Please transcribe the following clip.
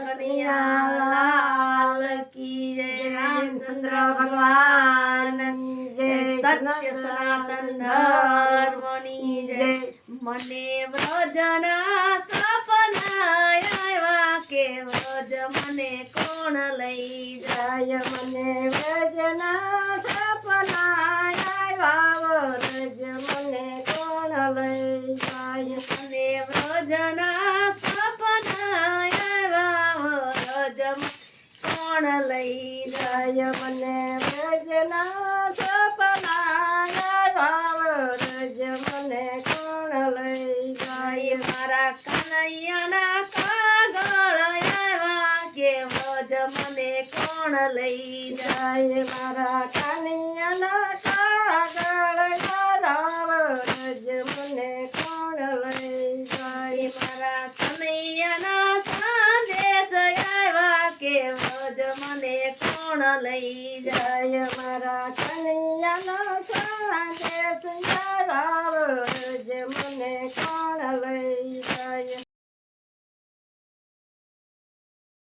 सतिया लाल की जय रामचंद्र भगवान जय सत्य सनातन धर्मनी जय मने भजना सपनाया के भज मने कोण लई जाय मने भजना सपनाया भज मने जाय मने भजना વ્રજ કોણ લઈ જાય મને ભજના સપના વ્રજ મને કોણ લઈ જાય? મારા કનૈયાના કાગળ આવ્યા કે વ્રજ મને કોણ લઈ જાય? મારા કનૈયાના કોણ લઈ જાય મારા કલ્યાણ સંદેશ આવ્યા વ્રજ મને કોણ લઈ